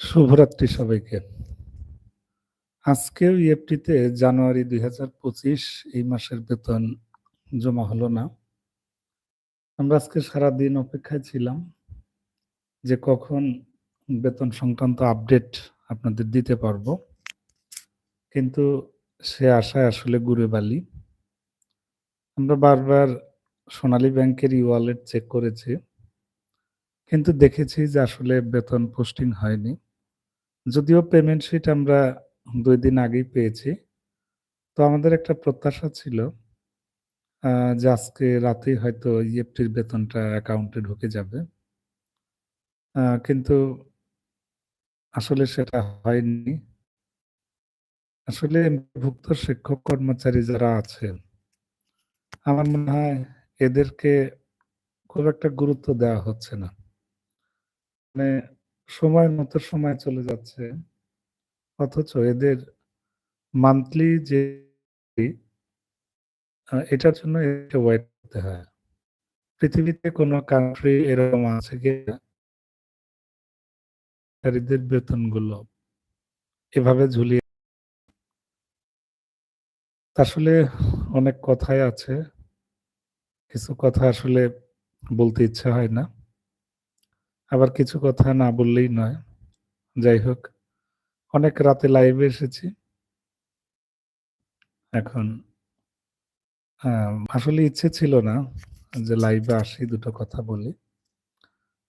শুভরাত্রি সবাইকে। আজকেও ইএফটিতে জানুয়ারি ২০২৫ এই মাসের বেতন জমা হলো না। আমরা আজকে সারাদিন অপেক্ষায় ছিলাম যে কখন বেতন সংক্রান্ত আপডেট আপনাদের দিতে পারব। কিন্তু সে আশায় আসলে গুড়ে বালি। আমরা বারবার সোনালী ব্যাংকের ই-ওয়ালেট চেক করেছি। কিন্তু দেখেছি যে আসলে বেতন পোস্টিং হয়নি। যদিও পেমেন্ট শিট আমরা দুই দিন আগেই পেয়েছি। তো আমাদের একটা প্রত্যাশা ছিল যে আজকে রাতেই হয়তো ইএফটির বেতনটা অ্যাকাউন্টে ঢুকে যাবে। কিন্তু আসলে সেটা হয়নি। আসলে ভুক্ত শিক্ষক কর্মচারী যারা আছেন, আমার মনে হয় এদেরকে খুব একটা গুরুত্ব দেওয়া হচ্ছে না। মানে সময় মতো সময় চলে যাচ্ছে। অথচ এদের মান্থলি যে এটার জন্য ওয়েট করতে হয়। পৃথিবীতে কোনো কান্ট্রি এরকম আছে কারীদের বেতনগুলো এভাবে ঝুলিয়ে আসলে অনেক কথাই আছে। কিছু কথা আসলে বলতে ইচ্ছা হয় না। আবার কিছু কথা না বললেই নয়। যাই হোক, অনেক রাতে লাইভে এসেছি। এখন আসলে ইচ্ছে ছিল না যে লাইভে আসি দুটো কথা বলি।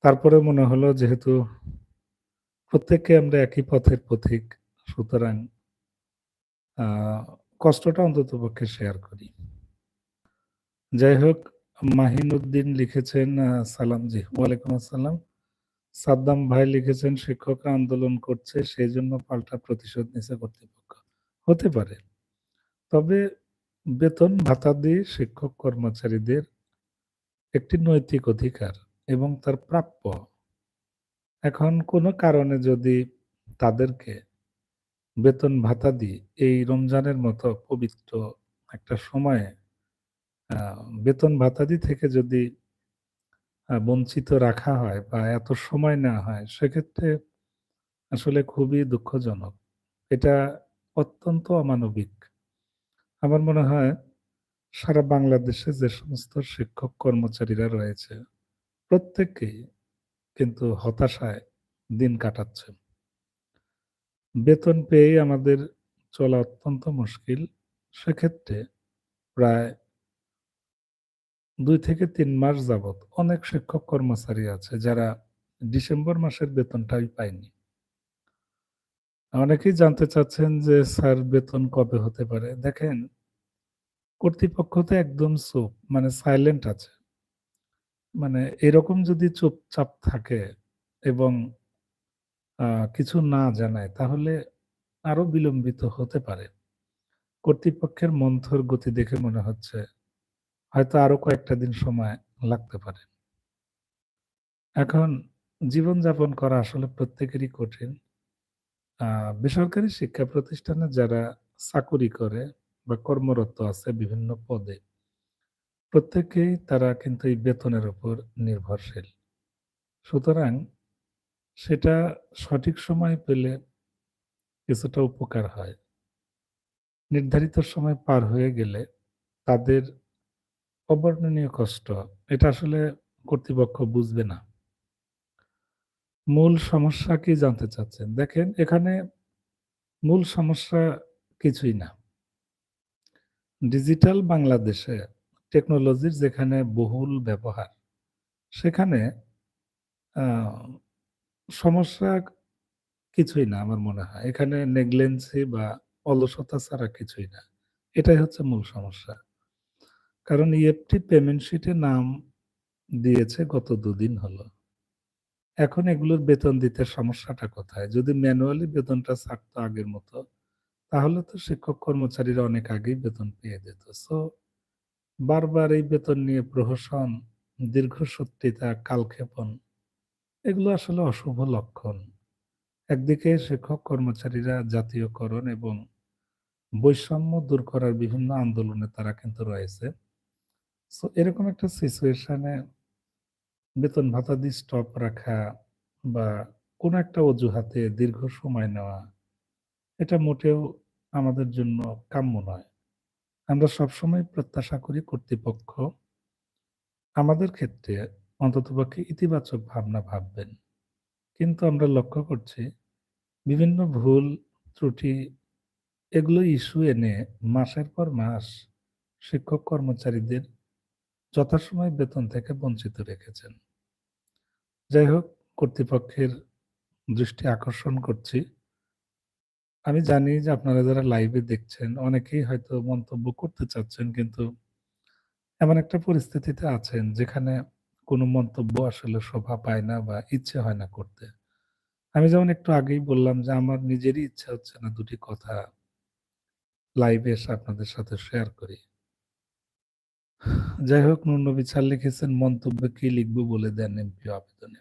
তারপরে মনে হলো যেহেতু প্রত্যেকে আমরা একই পথের পথিক, সুতরাং কষ্টটা অন্ততপক্ষে শেয়ার করি। যাই হোক, মাহিন উদ্দিন লিখেছেন সালাম জি, ওয়ালাইকুম আসসালাম। সাদ্দাম ভাই লিখেছেন, শিক্ষকরা আন্দোলন করছে সেই জন্য পাল্টা প্রতিশোধ নিছে কর্তৃপক্ষ। হতে পারে। তবে বেতন ভাতা দিয়ে শিক্ষক কর্মচারীদের একটি নৈতিক অধিকার এবং তার প্রাপ্য। এখন কোনো কারণে যদি তাদেরকে বেতন ভাতা দিয়ে এই রমজানের মতো পবিত্র একটা সময়ে বেতন ভাতাদি থেকে যদি বঞ্চিত রাখা হয় বা এত সময় নেওয়া হয়, সেক্ষেত্রে আসলে খুবই দুঃখজনক। এটা অত্যন্ত অমানবিক। আমার মনে হয় সারা বাংলাদেশে যে সমস্ত শিক্ষক কর্মচারীরা রয়েছে, প্রত্যেকেই কিন্তু হতাশায় দিন কাটাচ্ছে। বেতন পেয়েই আমাদের চলা অত্যন্ত মুশকিল। সেক্ষেত্রে প্রায় ২ থেকে তিন মাস যাবৎ অনেক শিক্ষক কর্মচারী আছে যারা ডিসেম্বর মাসের বেতনটাই পায়নি। অনেকেই জানতে চাচ্ছেন যে, স্যার, বেতন কবে হতে পারে? দেখেন, কর্তৃপক্ষ তো একদম চুপ মানে সাইলেন্ট আছে। মানে এরকম যদি চুপচাপ থাকে এবং কিছু না জানায়, তাহলে আরও বিলম্বিত হতে পারে। কর্তৃপক্ষের মন্থর গতি দেখে মনে হচ্ছে হয়তো আরও কয়েকটা দিন সময় লাগতে পারে। এখন জীবনযাপন করা আসলে প্রত্যেকেরই কঠিন। বেসরকারি শিক্ষা প্রতিষ্ঠানে যারা চাকুরি করে বা কর্মরত আছে বিভিন্ন পদে, প্রত্যেকেই তারা কিন্তু এই বেতনের উপর নির্ভরশীল। সুতরাং সেটা সঠিক সময় পেলে কিছুটা উপকার হয়। নির্ধারিত সময় পার হয়ে গেলে তাদের অবর্ণনীয় কষ্ট এটা আসলে কর্তৃপক্ষ বুঝবে না। মূল সমস্যা কি জানতে চাচ্ছেন? দেখেন এখানে মূল সমস্যা কিছুই না। ডিজিটাল বাংলাদেশে টেকনোলজির যেখানে বহুল ব্যবহার, সেখানে সমস্যা কিছুই না আমার মনে হয়। এখানে নেগলেন্সি বা অলসতা ছাড়া কিছুই না। এটাই হচ্ছে মূল সমস্যা। কারণ ইএফটি পেমেন্ট শিটে নাম দিয়েছে গত দুদিন হলো। এখন এগুলোর বেতন দিতে সমস্যাটা কোথায়? যদি ম্যানুয়ালি বেতনটা ছাড়তো আগের মতো, তাহলে তো শিক্ষক কর্মচারীরা অনেক আগেই বেতন পেয়ে যেত। সো বারবার এই বেতন নিয়ে প্রহসন, দীর্ঘসূত্রিতা, কালক্ষেপণ এগুলো আসলে অশুভ লক্ষণ। একদিকে শিক্ষক কর্মচারীরা জাতীয়করণ এবং বৈষম্য দূর করার বিভিন্ন আন্দোলনে তারা কিন্তু রয়েছে। সো এরকম একটা সিচুয়েশন বেতন ভাতা দিয়ে স্টপ রাখা বা কোনো একটা অজুহাতে দীর্ঘ সময় নেওয়া, এটা মোটেও আমাদের জন্য কাম্য নয়। আমরা সবসময় প্রত্যাশা করি কর্তৃপক্ষ আমাদের ক্ষেত্রে অন্ততপক্ষে ইতিবাচক ভাবনা ভাববেন। কিন্তু আমরা লক্ষ্য করছি বিভিন্ন ভুল, ত্রুটি এগুলো ইস্যু এনে মাসের পর মাস শিক্ষক কর্মচারীদের যথাসময়ে বেতন থেকে বঞ্চিত রেখেছেন। যাই হোক, কর্তৃপক্ষের দৃষ্টি আকর্ষণ করছি। আমি জানি যে আপনারা যারা লাইভে দেখছেন, অনেকেই হয়তো মন্তব্য করতে চাচ্ছেন, কিন্তু এমন একটা পরিস্থিতিতে আছেন যেখানে কোনো মন্তব্য আসলে শোভা পায় না বা ইচ্ছে হয় না করতে। আমি যেমন একটু আগেই বললাম যে আমার নিজেরই ইচ্ছা হচ্ছে না দুটি কথা লাইভে এসে আপনাদের সাথে শেয়ার করি। যাই হোক, নুরনবী স্যার লিখেছেন, মন্তব্যে কি লিখব বলে দেন এমপিও আবেদনে।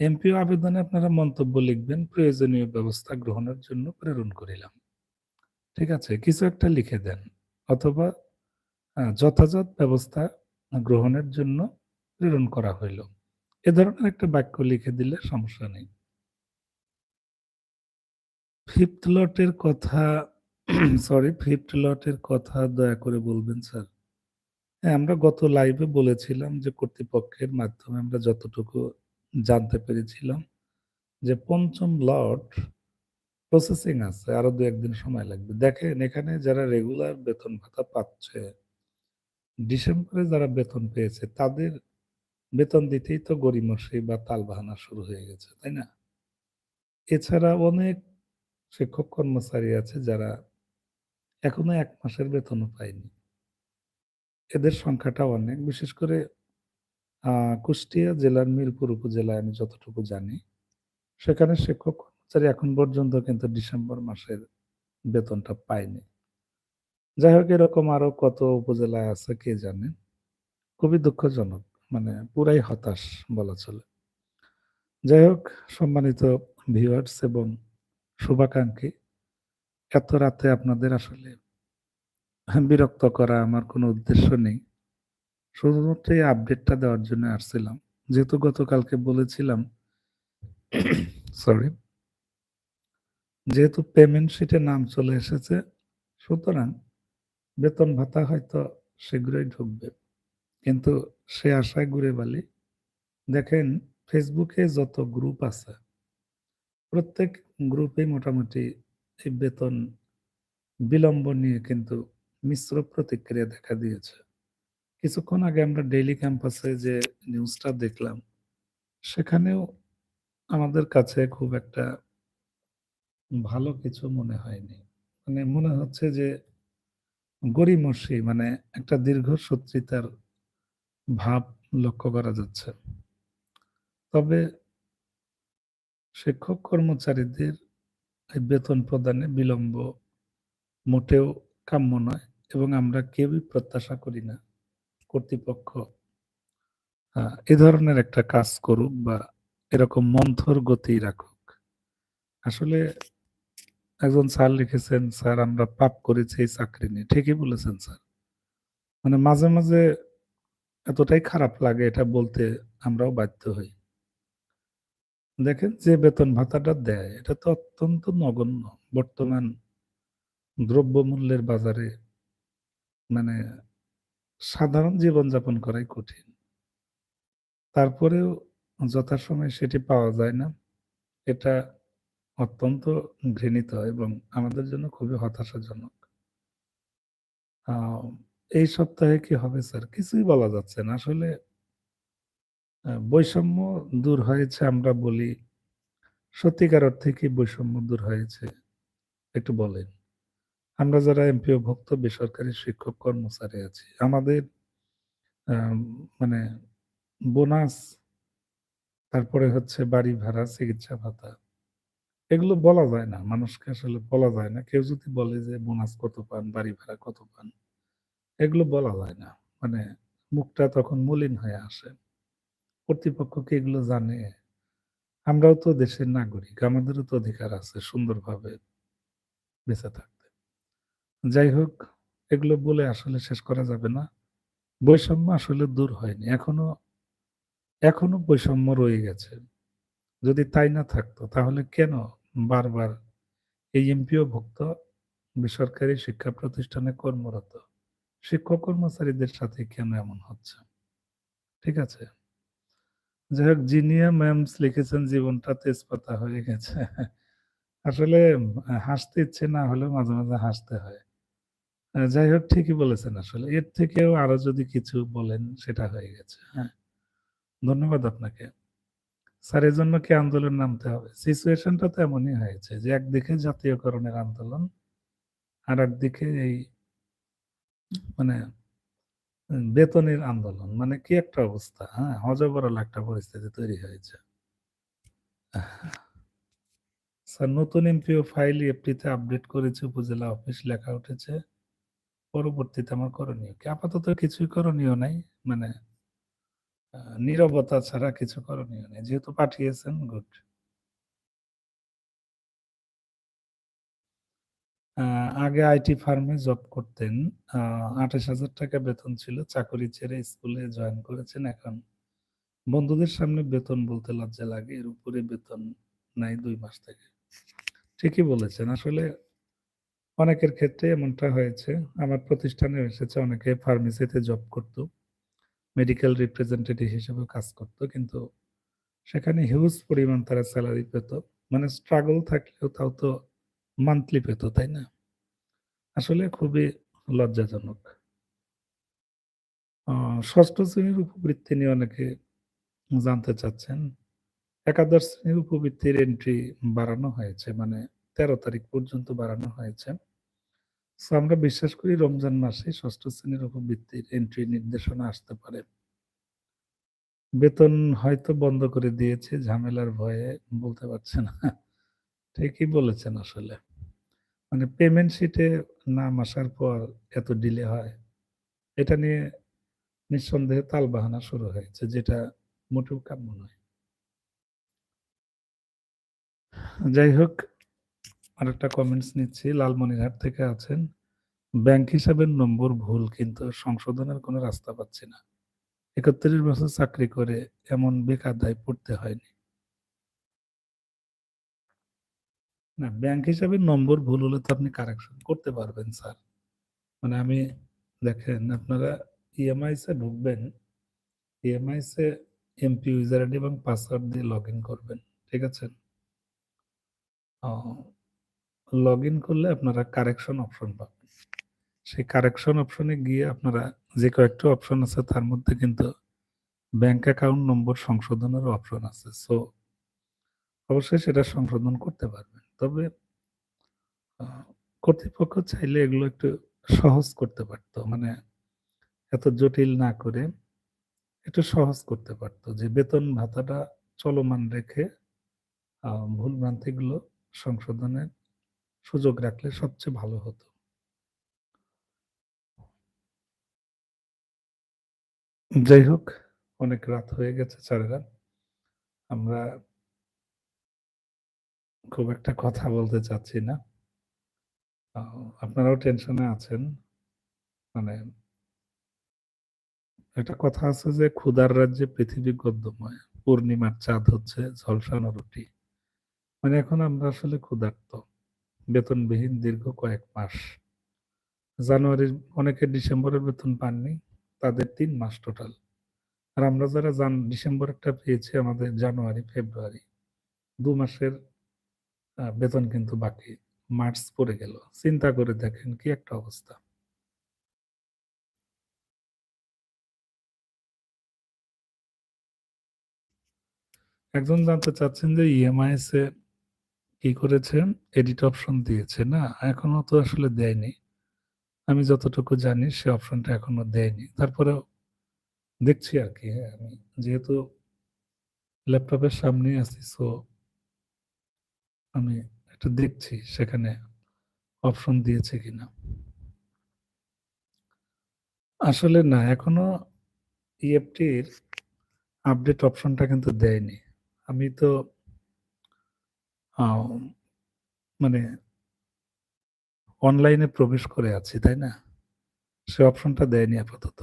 এমপিও আবেদনে আপনারা মন্তব্য লিখবেন, প্রয়োজনীয় ব্যবস্থা গ্রহণের জন্য প্রেরণ করিলাম। ঠিক আছে? কিছু একটা লিখে দেন, অথবা যথাযথ ব্যবস্থা গ্রহণের জন্য প্রেরণ করা হইল। এ ধরনের একটা বাক্য লিখে দিলে সমস্যা নেই। ফিফথ লটের কথা সরি ফিফথ লটের কথা দয়া করে বলবেন, স্যার। হ্যাঁ, আমরা গত লাইভে বলেছিলাম যে কর্তৃপক্ষের মাধ্যমে আমরা যতটুকু জানতে পেরেছিলাম যে পঞ্চম লট প্রসেসিং আছে। আরও দু একদিন সময় লাগবে। দেখেন এখানে যারা রেগুলার বেতন ভাতা পাচ্ছে, ডিসেম্বরে যারা বেতন পেয়েছে তাদের বেতন দিতেই তো গড়িমসি বা তালবাহানা শুরু হয়ে গেছে, তাই না? এছাড়া অনেক শিক্ষক কর্মচারী আছে যারা এখনও এক মাসের বেতনও পায়নি। এদের সংখ্যাটা অনেক। বিশেষ করে আ কুষ্টিয়া জেলার মিরপুর উপজেলায় আমি যতটুকু জানি, সেখানে শিক্ষক কর্মচারী এখন পর্যন্ত কিন্তু ডিসেম্বর মাসের বেতনটা পায়নি। যাই হোক এরকম আরও কত উপজেলায় আছে কে জানে। খুবই দুঃখজনক। মানে পুরাই হতাশ বলা চলে। যাই হোক সম্মানিত ভিউয়ার্স এবং শুভাকাঙ্ক্ষী, এত রাতে আপনাদের আসলে বিরক্ত করা আমার কোনো উদ্দেশ্য নেই। শুধুমাত্র এই আপডেটটা দেওয়ার জন্য আসছিলাম। যেহেতু গতকালকে বলেছিলাম সরি যেহেতু পেমেন্ট শিটে নাম চলে এসেছে, সুতরাং বেতন ভাতা হয়তো শীঘ্রই ঢুকবে। কিন্তু সে আশায় ঘুরে বালি। দেখেন ফেসবুকে যত গ্রুপ আছে, প্রত্যেক গ্রুপেই মোটামুটি এই বেতন বিলম্ব নিয়ে কিন্তু মিশ্র প্রতিক্রিয়া দেখা দিয়েছে। কিছুক্ষণ আগে আমরা ডেইলি ক্যাম্পাসে যে নিউজটা দেখলাম, সেখানেও আমাদের কাছে খুব একটা ভালো কিছু মনে হয়নি। মানে মনে হচ্ছে যে গড়িমসি মানে একটা দীর্ঘসূত্রিতার ভাব লক্ষ্য করা যাচ্ছে। তবে শিক্ষক কর্মচারীদের বেতন প্রদানে বিলম্ব মোটেও কাম্য নয় এবং আমরা কেউই প্রত্যাশা করি না কর্তৃপক্ষ এ ধরনের একটা কাজ করুক বা এরকম মন্থর গতি রাখুক। আসলে একজন স্যার লিখেছেন, "স্যার আমরা পাপ করেছি এই চাকরি নিয়ে।" ঠিকই বলেছেন স্যার। মানে মাঝে, মাঝে এতটাই খারাপ লাগে এটা বলতে আমরাও বাধ্য হই। দেখেন যে বেতন ভাতাটা দেয় এটা তো অত্যন্ত নগণ্য। বর্তমান দ্রব্যমূল্যের বাজারে মানে সাধারণ জীবনযাপন করাই কঠিন। তারপরেও যথাসময়ে সেটি পাওয়া যায় না। এটা অত্যন্ত ঘৃণিত এবং আমাদের জন্য খুবই হতাশাজনক। এই সপ্তাহে কি হবে, স্যার? কিছুই বলা যাচ্ছে না। আসলে বৈষম্য দূর হয়েছে আমরা বলি। সত্যিকার অর্থে কি বৈষম্য দূর হয়েছে? একটু বলেন। আমরা যারা এমপিওভুক্ত বেসরকারি শিক্ষক কর্মচারী আছি, আমাদের মানে বোনাস, তারপরে হচ্ছে বাড়ি ভাড়া, চিকিৎসা ভাতা। এগুলো বলা যায় না। মানুষকে আসলে বলা যায় না। কেউ যদি বলে যে বোনাস কত পান, বাড়ি ভাড়া কত পান, এগুলো বলা যায় না। মানে মুখটা তখন মলিন হয়ে আসে। কর্তৃপক্ষকে এগুলো জানে? আমরাও তো দেশের নাগরিক। আমাদেরও তো অধিকার আছে সুন্দরভাবে বেঁচে থাকতে। যাই হোক, এগুলো বলে আসলে শেষ করা যাবে না। বৈষম্য আসলে দূর হয়নি। এখনও এখনও বৈষম্য রয়ে গেছে। যদি তাই না থাকতো তাহলে কেন বারবার এই এমপিওভুক্ত বেসরকারি শিক্ষা প্রতিষ্ঠানে কর্মরত শিক্ষক কর্মচারীদের সাথে কেন এমন হচ্ছে ঠিক আছে যাই হোক জিনিয়া ম্যামস লিখেছেন জীবনটা তেজপাতা হয়ে গেছে আসলে হাসতে ইচ্ছে না হলেও মাঝে মাঝে হাসতে হয় যাই হোক ঠিকই বলেছেন আসলে। এর থেকেও আরও যদি কিছু বলেন সেটা হয়ে গেছে। হ্যাঁ। ধন্যবাদ আপনাকে। স্যার এর জন্য কি আন্দোলন নামতে হবে? সিচুয়েশনটা তো এমনই হয়েছে যে একদিকে জাতীয়করণের আন্দোলন আর একদিকে এই মানে বেতনের আন্দোলন। মানে কি একটা অবস্থা হ্যাঁ? হজবরল একটা পরিস্থিতি তৈরি হয়েছে। স্যার নতুন এমপিও ফাইল এফটিতে আপডেট করেছে উপজেলা অফিস লেখা উঠেছে। পরবর্তীতে আমার করণীয় কি? আপাতত কিছুই করণীয় নাই মানে নীরবতা ছাড়া কিছু করণীয় নেই। যেহেতু পাঠিয়েছেন গুড আগে আইটি ফার্মে জব করতেন। আঠাশ হাজার টাকা বেতন ছিল, চাকরি ছেড়ে স্কুলে জয়েন করেছেন। এখন বন্ধুদের সামনে বেতন বলতে লজ্জা লাগে, এর উপরে বেতন নাই দুই মাস থেকে। ঠিকই বলেছেন। আসলে অনেকের ক্ষেত্রে এমনটা হয়েছে। আমার প্রতিষ্ঠানে এসেছে, অনেকে ফার্মেসিতে জব করতো মেডিকেল রিপ্রেজেন্টেটিভ হিসেবে কাজ করতো, কিন্তু সেখানে হিউজ পরিমাণ তারা স্যালারি পেত। মানে স্ট্রাগল থাকলেও তাও তো মান্থলি পেত, তাই না? আসলে খুবই লজ্জাজনক। ষষ্ঠ শ্রেণির উপবৃত্তি নিয়ে অনেকে জানতে চাচ্ছেন। একাদশ শ্রেণির উপবৃত্তির এন্ট্রি বাড়ানো হয়েছে মানে তেরো তারিখ পর্যন্ত বাড়ানো হয়েছে। আমরা বিশ্বাস করি রমজান মাসে ষষ্ঠ শ্রেণির উপবৃত্তির এন্ট্রি নির্দেশনা আসতে পারে। বেতন হয়তো বন্ধ করে দিয়েছে, ঝামেলার ভয়ে বলতে পারছে না। ঠিকই বলেছেন আসলে। মানে পেমেন্ট শিটে নাম আসার পর এত ডিলে হয়। এটা নিয়ে নিঃসন্দেহে তালবাহানা শুরু হয়েছে, যেটা মোটেও কাম্য নয়। যাই হোক আরেকটা কমেন্টস নিচ্ছি। লালমনিরহাট থেকে আছেন। ব্যাংক হিসাবের নম্বর ভুল, কিন্তু সংশোধনের কোনো রাস্তা পাচ্ছি না। একত্রিশ বছর চাকরি করে এমন বেকার দায় পড়তে হয়নি। না, ব্যাংক হিসাবে নম্বর ভুল হলে তো আপনি কারেকশন করতে পারবেন, স্যার। মানে আমি, দেখেন, আপনারা ইএমআই সে ঢুকবেন ইএমআই সে এমপি ইউজার আইডি এবং পাসওয়ার্ড দিয়ে লগ ইন করবেন, ঠিক আছে? লগ ইন করলে আপনারা কারেকশন অপশন পাবেন। সেই কারেকশন অপশনে গিয়ে আপনারা যে কয়েকটা অপশন আছে তার মধ্যে কিন্তু ব্যাংক অ্যাকাউন্ট নম্বর সংশোধনের অপশন আছে। সো অবশ্যই সেটা সংশোধন করতে পারবেন। তবে কর্তৃপক্ষ চাইলে এগুলো একটু সহজ করতে পারতো। মানে এত জটিল না করে একটু সহজ করতে পারতো যে বেতন ভাতাটা চলমান রেখে ভুল ভ্রান্তিগুলো সংশোধনের সুযোগ রাখলে সবচেয়ে ভালো হতো। যাই হোক, অনেক রাত হয়ে গেছে চারেরা আমরা খুব একটা কথা বলতে চাচ্ছি না। আপনারাও টেনশনে আছেন। মানে একটা কথা আছে যে, ক্ষুধার রাজ্যে পৃথিবী গদ্যময়। পূর্ণিমার চাঁদ হচ্ছে ঝলসানো রুটি। মানে এখন আমরা আসলে ক্ষুধার্ত। বেতনবিহীন দীর্ঘ কয়েক মাস। জানুয়ারির, অনেকে ডিসেম্বরের বেতন পাননি, তাদের তিন মাস টোটাল আর আমরা যারা জান ডিসেম্বরেরটা পেয়েছি আমাদের জানুয়ারি, ফেব্রুয়ারি, দু মাসের বেতন কিন্তু বাকি। মার্চ পড়ে গেল। চিন্তা করে দেখেন কি একটা অবস্থা। একজন জানতে চাচ্ছেন যে ইএমআইএস এ কি করেছে? এডিট অপশন দিয়েছে, না? এখনও তো আসলে দেয়নি। আমি যতটুকু জানি সে অপশনটা এখনও দেয়নি। তারপরেও দেখছি আর কি হ্যাঁ আমি যেহেতু ল্যাপটপের সামনে আছি সো আমি একটু দেখছি সেখানে অপশন দিয়েছে কিনা। আসলে না, এখনও ইএফটির আপডেট অপশনটা কিন্তু দেয়নি। আমি তো মানে অনলাইনে প্রবেশ করে আছি তাই না সে অপশনটা দেয়নি আপাতত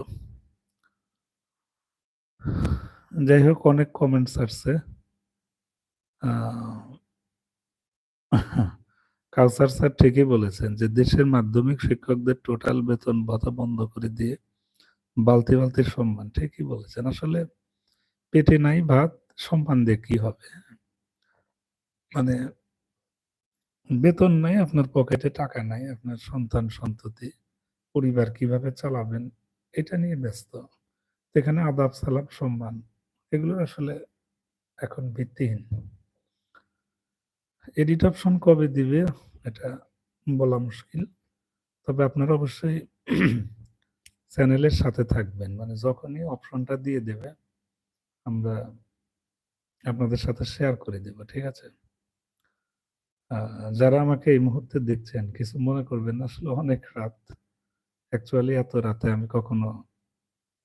যাই হোক অনেক কমেন্টস আসছে কাউসার স্যার ঠিকই বলেছেন যে দেশের মাধ্যমিক শিক্ষকদের টোটাল বেতন ভাতা বন্ধ করে দিয়ে বালতি, বালতি সম্মান। ঠিকই বলেছেন। আসলে পেটে নাই ভাত, সম্মান দিয়ে কি হবে? মানে বেতন নাই, আপনার পকেটে টাকা নাই, আপনার সন্তান-সন্ততি, পরিবার কীভাবে চালাবেন, এটা নিয়ে ব্যস্ত। এখানে আদাব, সালাম, সম্মান এগুলো আসলে এখন ভিত্তিহীন। এডিট অপশন কবে দিবে এটা বলা মুশকিল। তবে আপনারা অবশ্যই চ্যানেলের সাথে থাকবেন। মানে যখনই অপশনটা দিয়ে দেবে, আমরা আপনাদের সাথে শেয়ার করে দেব। ঠিক আছে? যারা আমাকে এই মুহূর্তে দেখছেন, কিছু মনে করবেন। আসলে অনেক রাত। অ্যাকচুয়ালি এত রাতে আমি কখনো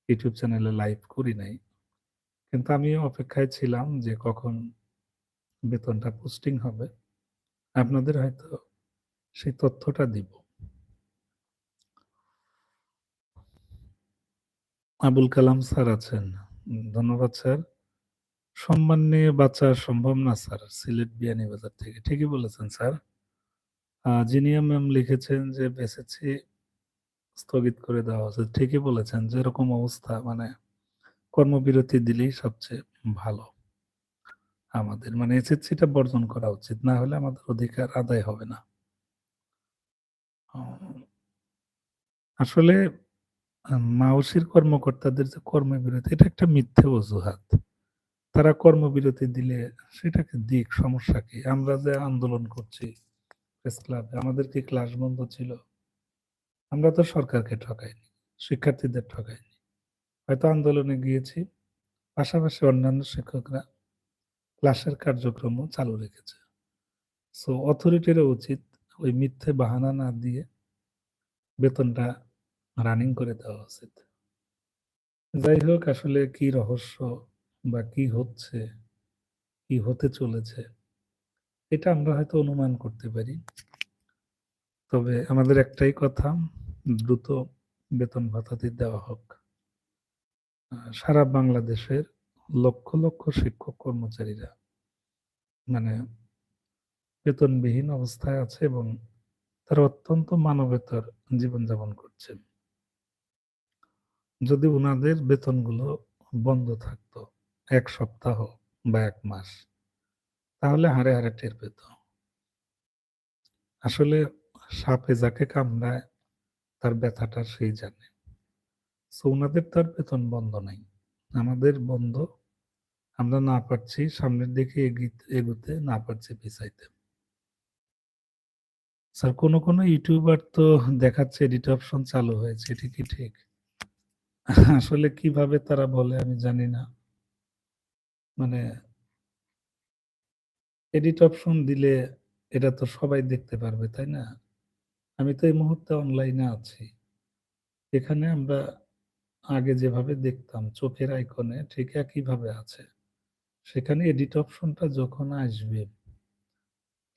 ইউটিউব চ্যানেলে লাইভ করি নাই। কিন্তু আমিও অপেক্ষায় ছিলাম যে কখন বেতনটা পোস্টিং হবে। আপনাদের হয়তো সেই তথ্যটা দিব। আবুল কালাম স্যার আছেন। ধন্যবাদ, স্যার। সম্মান নিয়ে বাঁচা সম্ভব না, স্যার। সিলেট বিয়ানীবাজার থেকে। ঠিকই বলেছেন, স্যার। জিনিয়া ম্যাম লিখেছেন যে এসএসসি স্থগিত করে দেওয়া হয়েছে। ঠিকই বলেছেন যে, এরকম অবস্থা মানে কর্মবিরতি দিলেই সবচেয়ে ভালো। আমাদের মানে এসএসসিটা বর্জন করা উচিত। না হলে আমাদের অধিকার আদায় হবে না। আসলে মাওসির কর্মকর্তাদের যে কর্মবিরতি, এটা একটা মিথ্যে অজুহাত। তারা কর্মবিরতি দিলে সেটাকে দিক, সমস্যা কি? আমরা যে আন্দোলন করছি প্রেস ক্লাবে, আমাদের কি ক্লাস বন্ধ ছিল? আমরা তো সরকারকে ঠকাইনি, শিক্ষার্থীদের ঠকাইনি। হয়তো আন্দোলনে গিয়েছি, পাশাপাশি অন্যান্য শিক্ষকরা ক্লাসের কার্যক্রমও চালু রেখেছে। সো অথরিটিরও উচিত ওই মিথ্যে বাহানা না দিয়ে বেতনটা রানিং করে দেওয়া উচিত। যাই হোক আসলে কি রহস্য বা কি হচ্ছে, কি হতে চলেছে, এটা আমরা হয়তো অনুমান করতে পারি। তবে আমাদের একটাই কথা, দ্রুত বেতন ভাতাটি দেওয়া হোক। সারা বাংলাদেশের লক্ষ, লক্ষ শিক্ষক কর্মচারীরা মানে বেতনবিহীন অবস্থায় আছে এবং তারা অত্যন্ত মানবেতর জীবনযাপন করছেন যদি ওনাদের বেতনগুলো বন্ধ থাকতো ১ সপ্তাহ বা এক মাস, তাহলে হাড়ে, হাড়ে টের পেত। আসলে সাপে যাকে কামড়ায় তার ব্যথাটা সেই জানে। সো উনাদের তো আর বেতন বন্ধ নাই। আমাদের বন্ধ। আমরা না পারছি সামনের দিকে এগোতে, না পারছি পিছাইতে। স্যার কোন, কোনো ইউটিউবার তো দেখাচ্ছে এডিট অপশন চালু হয়েছে। এটা কি ঠিক? আসলে কীভাবে তারা বলে আমি জানি না। মানে এডিট অপশন দিলে এটা তো সবাই দেখতে পারবে, তাই না? আমি তো এই মুহূর্তে অনলাইনে আছি। এখানে আমরা আগে যেভাবে দেখতাম চোখের আইকনে ঠিক একইভাবে আছে। সেখানে এডিট অপশনটা যখন আসবে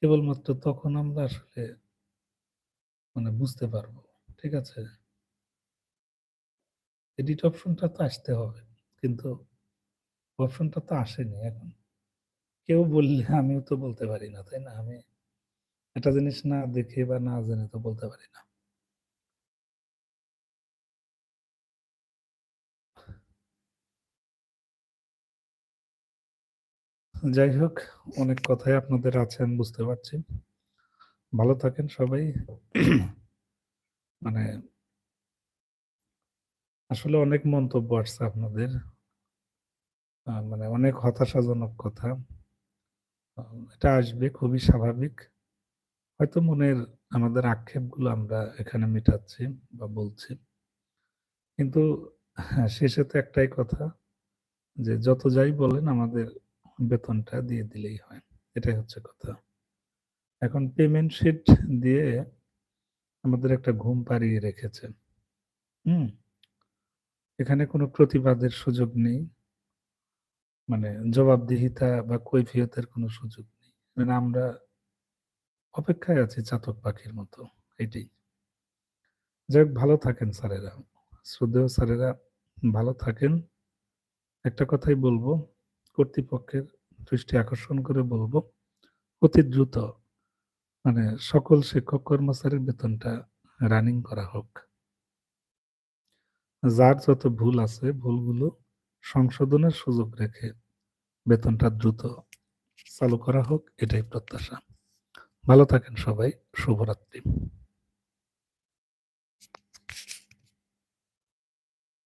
কেবলমাত্র তখন আমরা আসলে মানে বুঝতে পারব। ঠিক আছে? এডিট অপশনটা তো আসতে হবে। কিন্তু অপশনটা তো আসেনি এখন। কেউ বললে আমিও তো বলতে পারি না, তাই না? আমি একটা জিনিস না দেখে বা না জেনে তো বলতে পারি না। যাই হোক, অনেক কথাই আপনাদের আছে আমি বুঝতে পারছি। ভালো থাকেন সবাই। মানে আসলে অনেক মন্তব্য আসছে আপনাদের। মানে অনেক হতাশাজনক কথা। এটা আসবে খুবই স্বাভাবিক। হয়তো মনের আমাদের আক্ষেপগুলো আমরা এখানে মেটাচ্ছি বা বলছি। কিন্তু হ্যাঁ, শেষে তো একটাই কথা যে যত যাই বলেন আমাদের বেতনটা দিয়ে দিলেই হয়। এটাই হচ্ছে কথা। এখন পেমেন্ট শিট দিয়ে আমাদের একটা ঘুম পাড়িয়ে রেখেছে। হুম? এখানে কোনো প্রতিবাদের সুযোগ নেই। মানে জবাবদিহিতা বা কৈফিয়তের কোনো সুযোগ নেই। মানে আমরা অপেক্ষায় আছি চাতক পাখির মতো। এটাই। যাই হোক ভালো থাকেন স্যারেরা। শ্রদ্ধেয় স্যারেরা ভালো থাকেন। একটা কথাই বলব, কর্তৃপক্ষের দৃষ্টি আকর্ষণ করে বলব অতি দ্রুত মানে সকল শিক্ষক কর্মচারীর বেতনটা রানিং করা হোক যার যত ভুল আছে ভুলগুলো সংশোধনের সুযোগ রেখে বেতনটা দ্রুত চালু করা হোক এটাই প্রত্যাশা। ভালো থাকেন সবাই শুভরাত্রি।